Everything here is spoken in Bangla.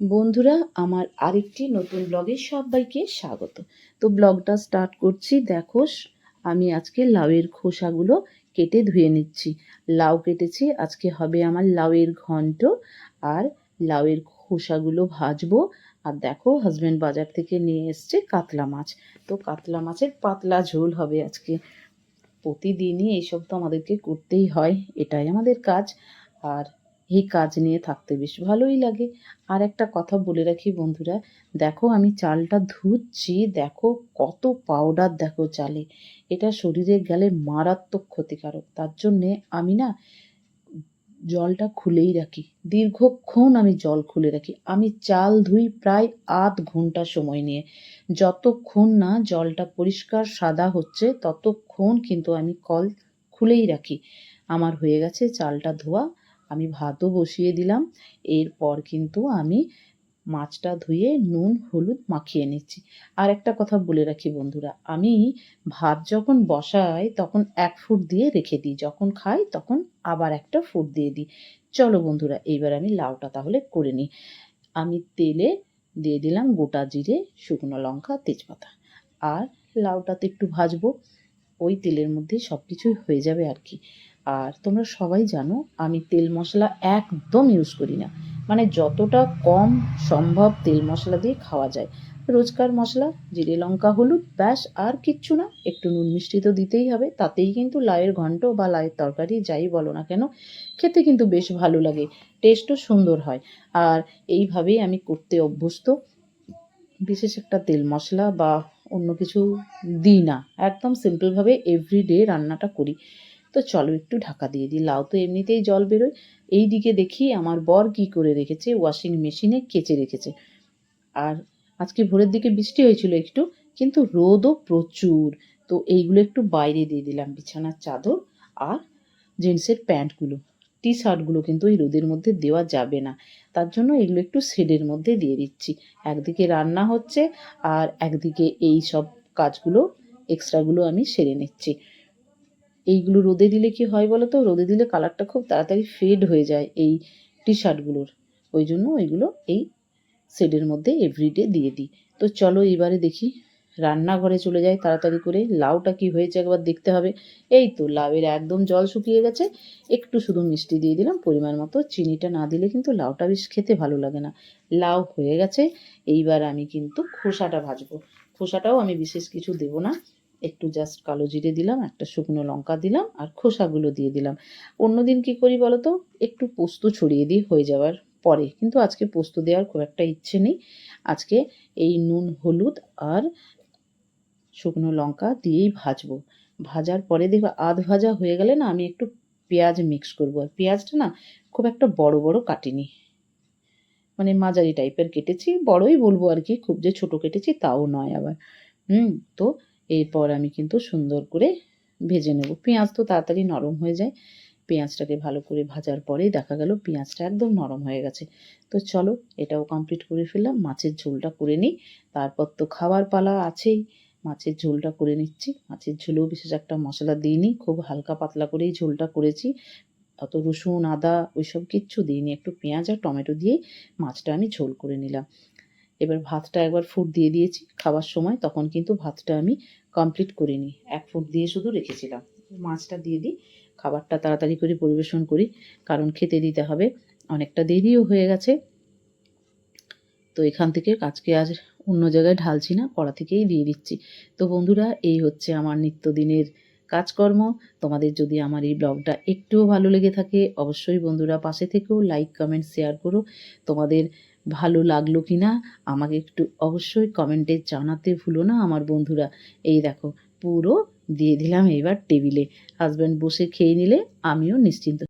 বন্ধুরা, আমার আরেকটি নতুন ব্লগে সবাইকে স্বাগত। তো ব্লগটা স্টার্ট করছি, দেখো, আমি আজকে লাউয়ের খোসাগুলো কেটে ধুয়ে নিচ্ছি। লাউ কেটেছি, আজকে হবে আমার লাউয়ের ঘন্ট, আর লাউয়ের খোসাগুলো ভাজবো। আর দেখো হাজব্যান্ড বাজার থেকে নিয়ে এসছে কাতলা মাছ। তো কাতলা মাছের পাতলা ঝোল হবে আজকে। প্রতিদিনই এইসব তো আমাদেরকে করতেই হয়, এটাই আমাদের কাজ। আর এই কাজ নিয়ে থাকতে বেশ ভালোই লাগে। আর একটা কথা বলে রাখি বন্ধুরা, দেখো আমি চালটা ধুচ্ছি, দেখো কত পাউডার দেখো চালে। এটা শরীরে গেলে মারাত্মক ক্ষতিকারক। তার জন্যে আমি না জলটা খুলেই রাখি। দীর্ঘক্ষণ আমি জল খুলে রাখি। আমি চাল ধুই প্রায় আধ ঘণ্টা সময় নিয়ে। যতক্ষণ না জলটা পরিষ্কার সাদা হচ্ছে, ততক্ষণ কিন্তু আমি কল খুলেই রাখি। আমার হয়ে গেছে চালটা ধোয়া। আমি ভাতও বসিয়ে দিলাম। এরপর কিন্তু আমি মাছটা ধুয়ে নুন, হলুদ মাখিয়ে নিচ্ছি। আর একটা কথা বলে রাখি বন্ধুরা, আমি ভাত যখন বসাই তখন এক ফুট দিয়ে রেখে দিই। যখন খাই তখন আবার একটা ফুট দিয়ে দিই। চলো বন্ধুরা, এইবার আমি লাউটা তাহলে করে নিই। আমি তেলে দিয়ে দিলাম গোটা জিরে, শুকনো লঙ্কা, তেজপাতা। আর লাউটাতে একটু ভাজবো। ওই তেলের মধ্যেই সব কিছুই হয়ে যাবে আর কি। আর তোমরা সবাই জানো, আমি তেল মশলা একদম ইউজ করি না। মানে যতটা কম সম্ভব তেল মশলা দিয়ে খাওয়া যায়। রোজকার মশলা, জিরে লঙ্কা, হলুদ, ব্যাস, আর কিচ্ছু না। একটু নুন মিষ্টি তো দিতেই হবে। তাতেই কিন্তু লাউয়ের ঘন্ট বা লায়ের তরকারি যাই বলো না কেন, খেতে কিন্তু বেশ ভালো লাগে। টেস্টও সুন্দর হয়। আর এইভাবেই আমি করতে অভ্যস্ত। বিশেষ একটা তেল মশলা বা অন্য কিছু দিই না। একদম সিম্পলভাবে এভরিডে রান্নাটা করি। তো চলো একটু ঢাকা দিয়ে দিই। লাউ তো এমনিতেই জল বেরোয়। এই দিকে দেখি আমার বর কি করে রেখেছে ওয়াশিং মেশিনে কেচে রেখেছে। আর আজকে ভোরের দিকে বৃষ্টি হয়েছিল একটু, কিন্তু রোদও প্রচুর। তো এইগুলো একটু বাইরে দিয়ে দিলাম, বিছানার চাদর আর জিন্সের প্যান্টগুলো। টি শার্টগুলো কিন্তু এই রোদের মধ্যে দেওয়া যাবে না। তার জন্য এগুলো একটু শেডের মধ্যে দিয়ে দিচ্ছি। একদিকে রান্না হচ্ছে আর একদিকে এই সব কাজগুলো এক্সট্রাগুলো আমি সেরে নিচ্ছি। এইগুলো রোদে দিলে কি হয় বলো তো রোদে দিলে কালারটা খুব তাড়াতাড়ি ফেড হয়ে যায় এই টি শার্টগুলোর ওই জন্য ওইগুলো এই শেডের মধ্যে এভরিডে দিয়ে দিই। তো চলো এবারে দেখি রান্নাঘরে চলে যাই তাড়াতাড়ি করে। লাউটা কি হয়েছে একবার দেখতে হবে। এই তো লাউয়ের একদম জল শুকিয়ে গেছে। একটু শুধু মিষ্টি দিয়ে দিলাম। পরিমাণ মতো চিনিটা না দিলে কিন্তু লাউটা বেশ খেতে ভালো লাগে না। লাউ হয়ে গেছে। এইবার আমি কিন্তু খোসাটা ভাজবো। খোসাটাও আমি বিশেষ কিছু দেবো না। একটু জাস্ট কালো জিরে দিলাম, একটা শুকনো লঙ্কা দিলাম আর খোসাগুলো দিয়ে দিলাম। অন্যদিন কি করি বলো তো একটু পোস্ত ছড়িয়ে দিই, হয়ে যাওয়ার পরে। কিন্তু আজকে পোস্ত দেওয়ার খুব একটা ইচ্ছে নেই। আজকে এই নুন, হলুদ আর শুকনো লঙ্কা দিয়েই ভাজবো। ভাজার পরে দেখবে আধ ভাজা হয়ে গেলে না আমি একটু পেঁয়াজ মিক্স করব। আর পেঁয়াজটা না খুব একটা বড় বড় কাটিনি। মানে মাঝারি টাইপের কেটেছি। বড়ই বলব আর কি, খুব যে ছোট কেটেছি তাও নয় আবার। হুম, তো এরপর আমি কিন্তু সুন্দর করে ভেজে নেব। পেঁয়াজ তো তাড়াতাড়ি নরম হয়ে যায়। পেঁয়াজটাকে ভালো করে ভাজার পরেই দেখা গেল পেঁয়াজটা একদম নরম হয়ে গেছে। তো চলো, এটাও কমপ্লিট করে ফেললাম। মাছের ঝোলটা করে নিই। তারপর তো খাবার পালা আছেই। মাছের ঝোলটা করে নিচ্ছি। মাছের ঝোলেও বিশেষ একটা মশলা দিইনি। খুব হালকা পাতলা করেই ঝোলটা করেছি। অত রসুন, আদা ওইসব কিচ্ছু দিইনি। একটু পেঁয়াজ আর টমেটো দিয়ে মাছটা আমি ঝোল করে নিলাম। এবার ভাতটা একবার ফুট দিয়ে দিয়েছি। খাবার সময় তখন কিন্তু ভাতটা আমি কমপ্লিট করিনি এক ফুট দিয়ে শুধু রেখেছিলাম। মাছটা দিয়ে দিই। খাবারটা তাড়াতাড়ি করে পরিবেশন করি, কারণ খেতে দিতে হবে। অনেকটা দেরিও হয়ে গেছে। তো এখান থেকে আজকে আজ অন্য জায়গায় ঢালছি না, কড়া থেকেই দিয়ে দিচ্ছি। তো বন্ধুরা, এই হচ্ছে আমার নিত্যদিনের কাজকর্ম। তোমাদের যদি আমার এই ব্লগটা একটুও ভালো লেগে থাকে, অবশ্যই বন্ধুরা পাশে থেকেও লাইক কমেন্ট শেয়ার করো। তোমাদের ভালো লাগল কি না আমাকে একটু অবশ্যই কমেন্টে জানাতে ভুলো না আমার বন্ধুরা। এই দেখো, পুরো দিয়ে দিলাম এবার টেবিলে। হাজব্যান্ড বসে খেয়ে নিলে আমিও নিশ্চিন্ত